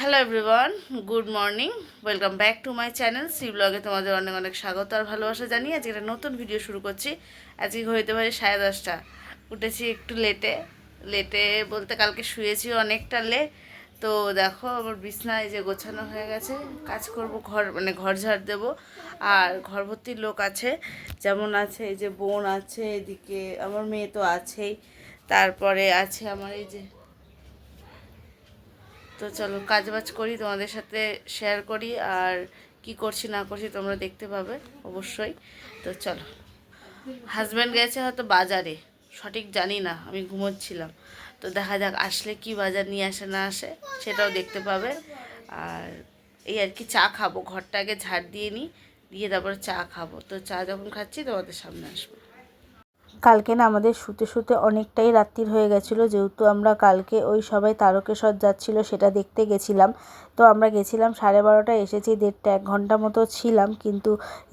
Hello everyone good morning welcome back to my channel C ব্লগে তোমাদের অনেক অনেক স্বাগত আর ভালোবাসা জানিয়ে আজকে একটা নতুন ভিডিও শুরু করছি। আজকে হইতে পারে সাড়ে দশটা। উঠেছি একটু লেটে লেটে বলতে কালকে শুয়েছি অনেকটা লে তো দেখো, আমার বিছনায় যে গোছানো হয়ে গেছে। কাজ করব, ঘর মানে ঘর ঝাড় দেবো। আর ঘর ভর্তি লোক আছে। যেমন আছে, এই যে বোন আছে, এদিকে আমার মেয়ে তো আছেই। তারপরে আছে আমার এই যে তো চলো কাজ বাজ করি, তোমাদের সাথে শেয়ার করি, আর কি করছি না করছি তোমরা দেখতে পাবে, অবশ্যই। তো চলো হাজব্যান্ড গেছে হয়তো বাজারে, সঠিক জানি না, আমি ঘুমোচ্ছিলাম। তো দেখা যাক, আসলে কি বাজার নিয়ে আসে, না আসে, সেটাও দেখতে পাবে। আর এই আর কি, চা খাব ঘরটা আগে ঝাড় দিয়ে নিই, দিয়ে তারপরে চা খাব। তো চা যখন খাচ্ছি, তোমাদের সামনে আসব। কালকে না আমাদের শুতে শুতে অনেকটাই রাত্রির হয়ে গেছিল, যেহেতু আমরা কালকে ওই সবাই তারকেশ্বর যাচ্ছিল সেটা দেখতে গেছিলাম। তো আমরা গেছিলাম সাড়ে বারোটায়, এসেছি দেড়টা, এক ঘণ্টা মতো ছিলাম, কিন্তু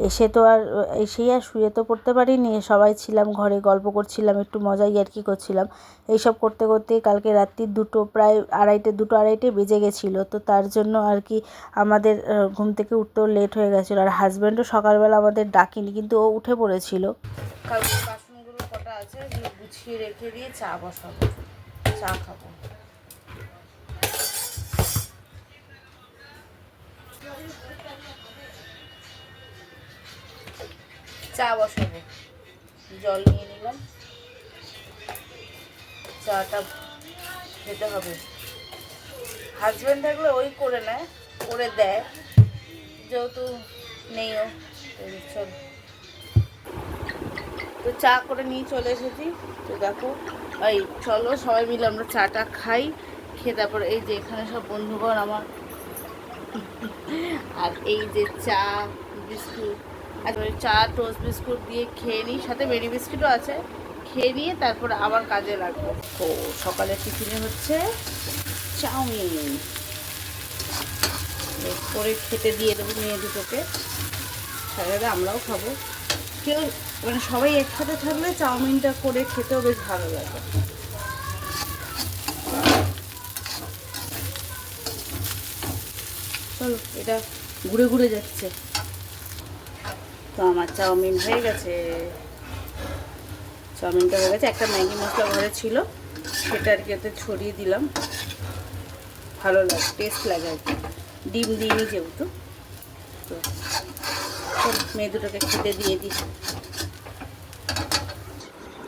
এসে তো আর, এসেই আর শুয়ে তো পড়তে পারিনি। সবাই ছিলাম, ঘরে গল্প করছিলাম, একটু মজাই আর কি করছিলাম। এইসব করতে করতেই কালকে রাত্রির দুটো, প্রায় আড়াইটে, দুটো আড়াইটে বেজে গেছিল। তো তার জন্য আর কি আমাদের ঘুম থেকে উঠতেও লেট হয়ে গেছিল। আর হাজব্যান্ডও সকালবেলা আমাদের ডাকিনি, কিন্তু ও উঠে পড়েছিল। কালকে কটা আছে এগুলো গুছিয়ে রেখে দিয়ে চা বসাবো। চা খাব। চা বসাবো। জল নিয়ে নিলাম। চাটা খেতে হবে। হাজব্যান্ড থাকলে ওই করে নেয়, করে দেয়। যেহেতু নেইও চল। তো চা করে নিয়ে চলে এসেছি। তো দেখো, এই চলো সবাই মিলে আমরা চাটা খাই, খেয়ে তারপর এই যে এখানে সব বন্ধুগণ আমার। আর এই যে চা, বিস্কুট, আর চা, টোস্ট বিস্কুট দিয়ে খেয়ে নিই। সাথে মেরি বিস্কুটও আছে। খেয়ে নিয়ে তারপর আবার কাজে লাগবো। তো সকালে টিফিনে হচ্ছে চাউমিন। করে খেতে দিয়ে দেবো মেয়ে দুটোকে। সাথে আমরাও খাব। কেউ মানে সবাই একসাথে থাকলে চাউমিনটা করে খেতেও বেশ ভালো লাগে। চলো, এটা ঘুরে ঘুরে যাচ্ছে। তো আমার চাউমিন হয়ে গেছে। চাউমিনটা হয়ে গেছে। একটা ম্যাগি মশলা ঘরে ছিল, সেটা আর কি এতে ছড়িয়ে দিলাম। ভালো লাগে, টেস্ট লাগে আর কি। ডিম দিইনি যেহেতু। তো মেয়ে দুটোকে খেতে দিয়ে দিই।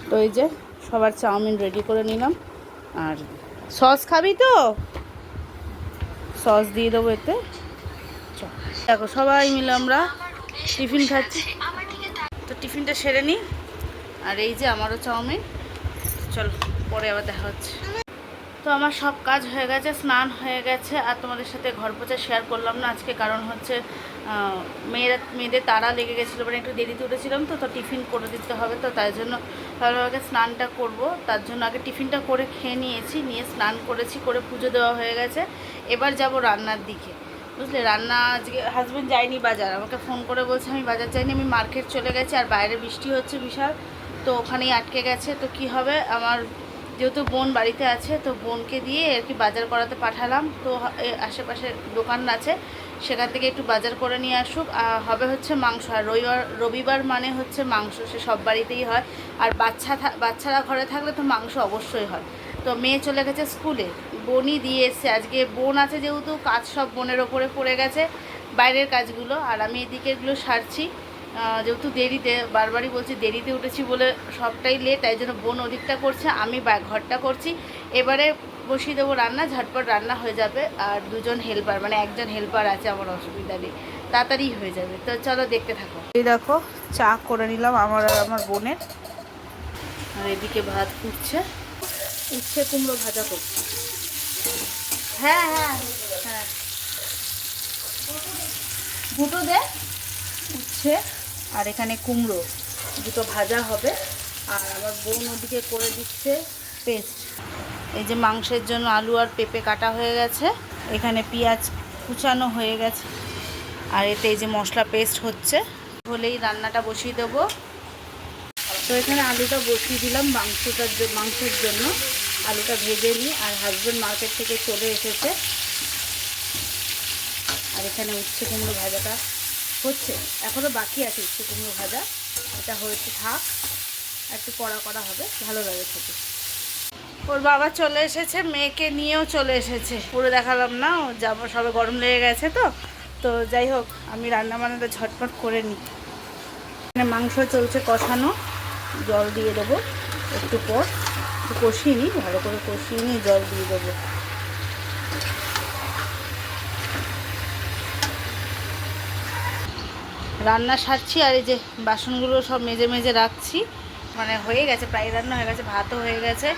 তো এই যে সবার চাউমিন রেডি করে নিলাম। আর সস খাবি তো? সস দিয়ে দেবো এতে। দেখো, সবাই মিলে আমরা টিফিন খাচ্ছি। তো টিফিনটা সেরে নিই আর এই যে আমারও চাউমিন। চলো, পরে আবার দেখা হচ্ছে। তো আমার সব কাজ হয়ে গেছে, স্নান হয়ে গেছে। আর তোমাদের সাথে ঘর পোছা শেয়ার করলাম না। আজকে কারণ হচ্ছে মেয়েরা মেয়েদের তারা লেগে গেছিল মানে একটু দেরিতে উঠেছিলাম তো তো টিফিন করে দিতে হবে তো, তাই জন্য ভালো আগে স্নানটা করব। তার জন্য আগে টিফিনটা করে খেয়ে নিয়েছি, নিয়ে স্নান করেছি, করে পুজো দেওয়া হয়ে গেছে। এবার যাব রান্নার দিকে। বুঝলে? রান্না আজকে হাজব্যান্ড যায়নি বাজার। আমাকে ফোন করে বলছে, আমি বাজার যাইনি, আমি মার্কেট চলে গেছি, আর বাইরে বৃষ্টি হচ্ছে বিশাল, তো ওখানেই আটকে গেছে। তো কি হবে? আমার যেহেতু বোন বাড়িতে আছে, তো বোনকে দিয়ে আর কি বাজার করাতে পাঠালাম। তো আশেপাশে দোকান আছে, সেখান থেকে একটু বাজার করে নিয়ে আসুক। হবে হচ্ছে মাংস। আর রবিবার রবিবার মানে হচ্ছে মাংস, সে সব বাড়িতেই হয়। আর বাচ্চা বাচ্চারা ঘরে থাকলে তো মাংস অবশ্যই হয়। তো মেয়ে চলে গেছে স্কুলে। বোনই দিয়ে এসছে। আজকে বোন আছে যেহেতু, কাজ সব বোনের ওপরে পড়ে গেছে, বাইরের কাজগুলো। আর আমি এদিকেরগুলো সারছি। যেহেতু দেরিতে বারবারই বলছি দেরিতে উঠেছি বলে সবটাই লেট তাই জন্য বোন ওদিকটা করছে আমি বা- ঘরটা করছি। এবারে বসিয়ে দেবো রান্না ঝটপট রান্না হয়ে যাবে আর দুজন হেল্পার মানে একজন হেল্পার আছে আমার অসুবিধা নেই তাড়াতাড়ি হয়ে যাবে। তো চলো দেখতে থাকো। এই দেখো চা করে নিলাম আমার আর আমার বোনের। আর এদিকে ভাত ফুটছে উচ্ছে কুমড়ো ভাজা করছি হ্যাঁ হ্যাঁ হ্যাঁ। দুটো দে। উচ্ছে আর এখানে কুমড়ো, দুটো ভাজা হবে। আর আমার বোন ওদিকে করে দিচ্ছে পেস্ট। এই যে মাংসের জন্য আলু আর পেঁপে কাটা হয়ে গেছে। এখানে পেঁয়াজ কুচানো হয়ে গেছে। আর এতে এই যে মশলা পেস্ট হচ্ছে। হলেই রান্নাটা বসিয়ে দেবো। তো এখানে আলুটা বসিয়ে দিলাম মাংসটার মাংসের জন্য। আলুটা ভেজে নিই। আর হাজব্যান্ড মার্কেট থেকে চলে এসেছে। আর এখানে উচ্ছে কুমড়ো ভাজাটা হচ্ছে এখনও বাকি আছে উচ্ছে কুমড়ো ভাজা। এটা হয়েছে থাক, একটু কড়া করা হবে, ভালো লাগে খেতে। ওর বাবা চলে এসেছে, মেয়েকে নিয়েও চলে এসেছে। পুরো দেখালাম না, ও যাব, সবে গরম লেগে গেছে তো। তো যাই হোক, আমি রান্না বান্নাটা ঝটপট করে নিই। এখানে মাংস চলছে কষানো, জল দিয়ে দেবো একটু পর। একটু কষিয়ে নিই, ভালো করে কষিয়ে নিয়ে জল দিয়ে দেবো। রান্না সারছি আর এই যে বাসনগুলো সব মেজে মেজে রাখছি। মানে হয়ে গেছে, প্রায় রান্না হয়ে গেছে, ভাতও হয়ে গেছে,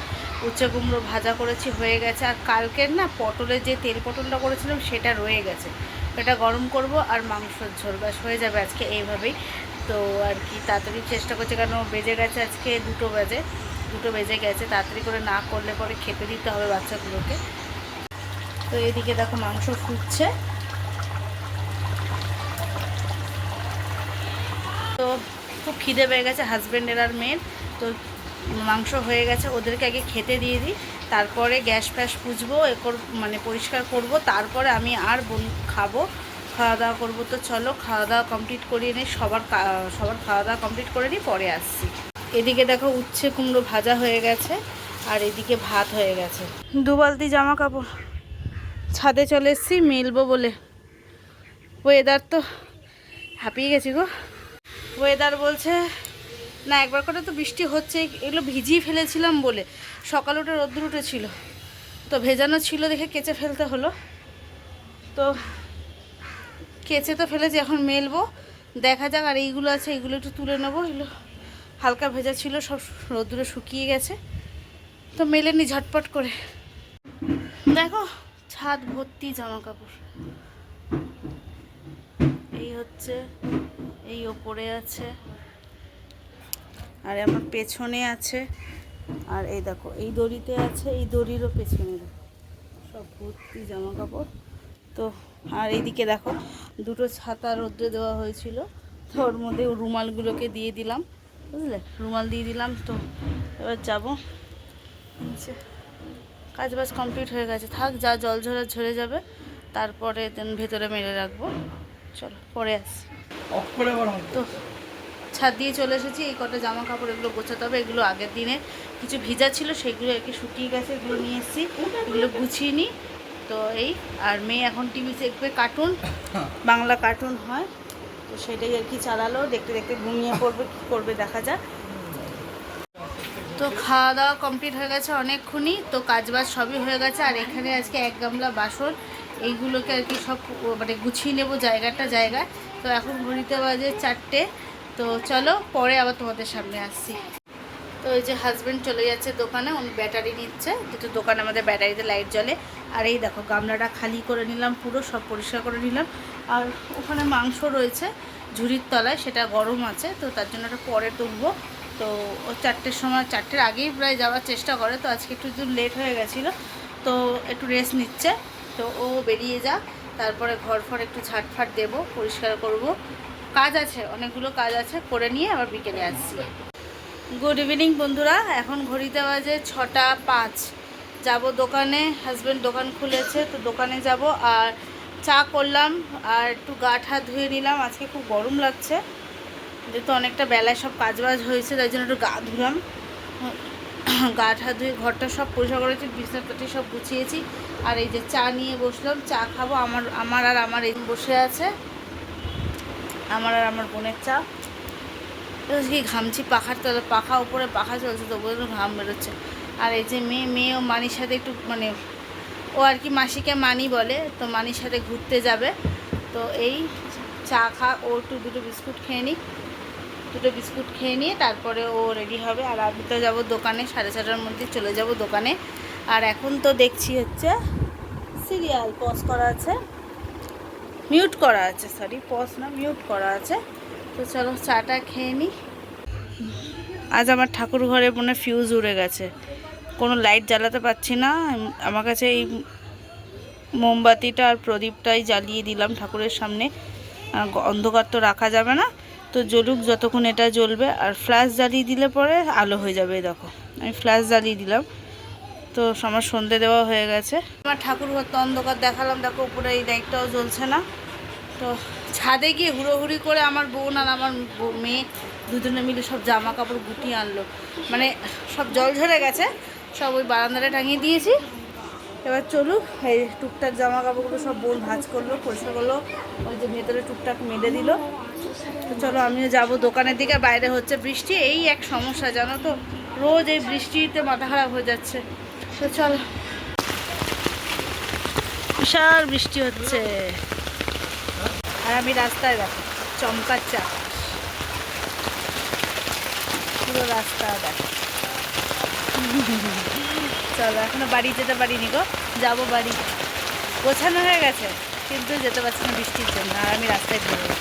উচ্ছে কুমড়ো ভাজা করেছি, হয়ে গেছে। আর কালকের না পটলের যে তেল পটলটা করেছিলাম, সেটা রয়ে গেছে। এটা গরম করব আর মাংসর ঝোল, ব্যাস হয়ে যাবে আজকে এইভাবেই। তো আর কি, তাড়াতাড়ি চেষ্টা করছে, কারণ বেজে গেছে আজকে দুটো বাজে, দুটো বেজে গেছে। তাড়াতাড়ি করে না করলে পরে খেতে দিতে হবে বাচ্চাগুলোকে। তো এদিকে দেখো মাংস ফুটছে। তো খুব খিদে পেয়ে গেছে হাজব্যান্ডের আর মেয়ের তো মাংস হয়ে গেছে, ওদেরকে আগে খেতে দিয়ে দিই। তারপরে গ্যাস ফ্যাস পুজবো এ মানে পরিষ্কার করব। তারপরে আমি আর বোন খাব। খাওয়া দাওয়া করব তো চলো, খাওয়া দাওয়া কমপ্লিট করিয়ে নিই। সবার সবার খাওয়া দাওয়া কমপ্লিট করে নিই, পরে আসছি। এদিকে দেখো উচ্ছে কুমড়ো ভাজা হয়ে গেছে, আর এদিকে ভাত হয়ে গেছে। দু বালতি জামা কাপড় ছাদে চলে এসেছি, মিলবো বলে। ওয়েদার তো হাঁপিয়ে গেছি গো। ওয়েদার বলছে, না, একবার করে তো বৃষ্টি হচ্ছে এগুলো ভিজিয়ে ফেলেছিলাম বলে। সকাল উঠে রোদ্দুর উঠেছিল। তো ভেজানো ছিল দেখে কেচে ফেলতে হলো। তো কেচে তো ফেলেছি, এখন মেলবো। দেখা যাক আর এইগুলো আছে, এইগুলো একটু তুলে নেব। এগুলো হালকা ভেজা ছিল, সব রোদ্দুরে শুকিয়ে গেছে। তো মেলে নি ঝটপট করে। দেখো, ছাদ ভর্তি জামা কাপড় এই হচ্ছে এই ওপরে আছে। আর আমার পেছনে আছে। আর এই দেখো, এই দড়িতে আছে, এই দড়িরও পেছনে সব ভর্তি জামা কাপড় তো, আর এইদিকে দেখো, দুটো ছাতা রোদ্রে দেওয়া হয়েছিল। তো ওর মধ্যে রুমালগুলোকে দিয়ে দিলাম। বুঝলে? রুমাল দিয়ে দিলাম, তো এবার যাব। কাজ বাজ কমপ্লিট হয়ে গেছে। থাক, যা জল ঝরে ঝরে যাবে, তারপরে দেন ভেতরে মেরে রাখব। চলো, পরে আসি। তো, ছাদ দিয়ে চলে এসেছি, এই কটা জামা কাপড় এগুলো গোছাতে হবে, এগুলো আগের দিনে কিছু ভিজা ছিল, সেগুলো আর কি শুকিয়ে গেছে, এগুলো নিয়ে এসেছি, এগুলো গুছিয়ে নিই। তো এই, আর মেয়ে এখন টিভি দেখবে কার্টুন, বাংলা কার্টুন হয়, তো সেটাই আর কি চালালো, দেখতে দেখতে ঘুমিয়ে পড়বে, কী করবে দেখা যাক। তো খাওয়া দাওয়া কমপ্লিট হয়ে গেছে অনেকক্ষণই, তো কাজবাজ সবই হয়ে গেছে, আর এখানে আজকে এক গামলা বাসন, এইগুলোকে আর কি সব মানে গুছিয়ে নেব জায়গাটা জায়গায়। তো এখন ঘড়িতে বাজে চারটে। তো চলো পরে আবার তোমাদের সামনে আসছি। তো ওই যে হাজব্যান্ড চলে যাচ্ছে দোকানে, উনি ব্যাটারি নিচ্ছে। যেহেতু দোকানে আমাদের ব্যাটারিতে লাইট জ্বলে। আর এই দেখো, গামলাটা খালি করে নিলাম পুরো, সব পরিষ্কার করে নিলাম। আর ওখানে মাংস রয়েছে ঝুড়ির তলায়, সেটা গরম আছে, তো তার জন্য ওটা পরে তুলবো। তো ও চারটের সময়, চারটের আগেই প্রায় যাওয়ার চেষ্টা করে, তো আজকে একটু লেট হয়ে গেছিল। তো একটু রেস্ট নিচ্ছে। তো ও বেরিয়ে যাক। তারপরে ঘর ফর একটু ঝাটফাট দেবো, পরিষ্কার করব। কাজ আছে, অনেকগুলো কাজ আছে, করে নিয়ে আবার বিকেলে আসছি। গুড ইভিনিং বন্ধুরা, এখন ঘড়িতে বাজে ছটা পাঁচ। যাব দোকানে হাজব্যান্ড দোকান খুলেছে, তো দোকানে যাব। আর চা করলাম, আর একটু গা ঠা ধুয়ে নিলাম। আজকে খুব গরম লাগছে, যেহেতু অনেকটা বেলায় সব কাজবাজ হয়েছে, তাই জন্য একটু গা ধুলাম। গা ঠা ধুয়ে ঘরটা সব পরিষ্কার করেছি, বিছনাপাতি সব গুছিয়েছি। আর এই যে চা নিয়ে বসলাম, চা খাব। আমার আমার আর আমার এই বসে আছে। আমার আর আমার বোনের চা। কি ঘামছি পাখার তলে, পাখা উপরে পাখা চলছে তবু একটু ঘাম বেরোচ্ছে। আর এই যে মেয়ে মেয়ে ও মানির সাথে একটু মানে ও আর কি মাসিকে মানি বলে, তো মানির সাথে ঘুরতে যাবে। তো এই চা খা, ও একটু দুটো বিস্কুট খেয়ে নিই দুটো বিস্কুট খেয়ে নিয়ে তারপরে ও রেডি হবে। আর আমি তো যাব দোকানে, সাড়ে ছটার মধ্যে চলে যাব দোকানে। আর এখন তো দেখছি হচ্ছে সিরিয়াল পজ করা আছে। মিউট করা আছে সরি পজ না মিউট করা আছে। তো চলো চাটা খেয়ে নিই আজ আমার ঠাকুর ঘরে মনে ফিউজ উড়ে গেছে। কোনো লাইট জ্বালাতে পারছি না। আমার কাছে এই মোমবাতিটা আর প্রদীপটাই জ্বালিয়ে দিলাম ঠাকুরের সামনে। অন্ধকার তো রাখা যাবে না। তো জ্বলুক যতক্ষণ এটা জ্বলবে। আর ফ্ল্যাশ জ্বালিয়ে দিলে পরে আলো হয়ে যাবে দেখো। আমি ফ্ল্যাশ জ্বালিয়ে দিলাম। তো আমার সন্ধে দেওয়া হয়ে গেছে। আমার ঠাকুর ঘর তো অন্ধকার দেখালাম। দেখো, উপরে এই লাইটটাও জ্বলছে না। তো ছাদে গিয়ে হুড়োহুড়ি করে আমার বোন আর আমার মেয়ে দুজনে মিলে সব জামা কাপড় গুটিয়ে আনলো। মানে সব জল ঝরে গেছে। সব ওই বারান্দাটা টাঙিয়ে দিয়েছি। এবার চলুক, এই টুকটাক জামা কাপড়গুলো সব বোন ভাঁজ করল, পরিষ্কার করল। ওই যে ভেতরে টুকটাক মেলে দিল। তো চলো আমিও যাব দোকানের দিকে, বাইরে হচ্ছে বৃষ্টি, এই এক সমস্যা, জানো তো? রোজ এই বৃষ্টিতে মাথা খারাপ হয়ে যাচ্ছে। তো চলো। বিশাল বৃষ্টি হচ্ছে। আর আমি রাস্তায় দেখো চমকাচ্ছে পুরো রাস্তা দেখো। চলো, এখনও বাড়ি যেতে পারিনি গো। যাব বাড়ি। গোছানো হয়ে গেছে, কিন্তু যেতে পারছি না বৃষ্টির জন্য, আর আমি রাস্তায় ঘুরবো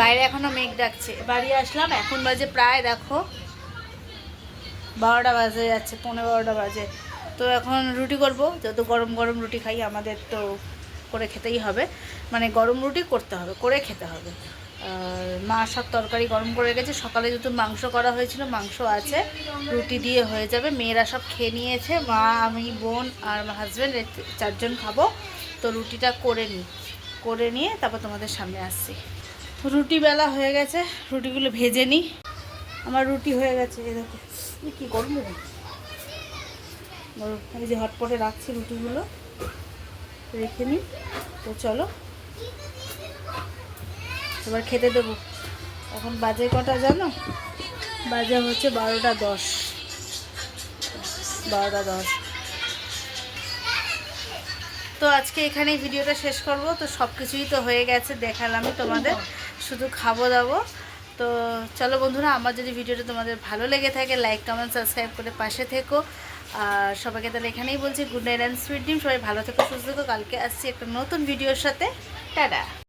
বাইরে এখনও মেঘ ডাকছে। বাড়ি আসলাম, এখন বাজে প্রায়, দেখো, বারোটা বাজে যাচ্ছে পনেরো বারোটা বাজে। তো এখন রুটি করব, যত গরম গরম রুটি খাই, আমাদের তো করে খেতেই হবে। মানে গরম রুটি করতে হবে, করে খেতে হবে। আর মা সব তরকারি গরম করে রেখেছে, সকালে যেহেতু মাংস করা হয়েছিল, মাংস আছে, রুটি দিয়ে হয়ে যাবে। মেয়েরা সব খেয়ে নিয়েছে, মা, আমি, বোন আর আমার হাজব্যান্ড চারজন খাব। তো রুটিটা করে নিই করে নিয়ে তারপর তোমাদের সামনে আসছি। রুটি বেলা হয়ে গেছে, রুটিগুলো ভেজে নিই। আমার রুটি হয়ে গেছে, এই দেখো। এ কি করব। এই যে হটপটে রাখছি রুটিগুলো, রেখে নিই। তো চলো, এবার খেতে দেবো। এখন বাজে কটা জানো? বাজে হচ্ছে বারোটা দশ। বারোটা দশ। তো আজকে এখানেই ভিডিওটা শেষ করব। তো সব কিছুই তো হয়ে গেছে, দেখালামই তোমাদের। শুধু খাব দাবো। তো চলো বন্ধুরা, আমার যদি ভিডিওটা তোমাদের ভালো লেগে থাকে লাইক কমেন্ট সাবস্ক্রাইব করে পাশে থেকো। আর সবাইকে তাহলে এখানেই বলছি গুড নাইট অ্যান্ড সুইট ডিম সবাই ভালো থেকো, সুস্থ থেকো। কালকে আসছি একটা নতুন ভিডিওর সাথে। টাটা।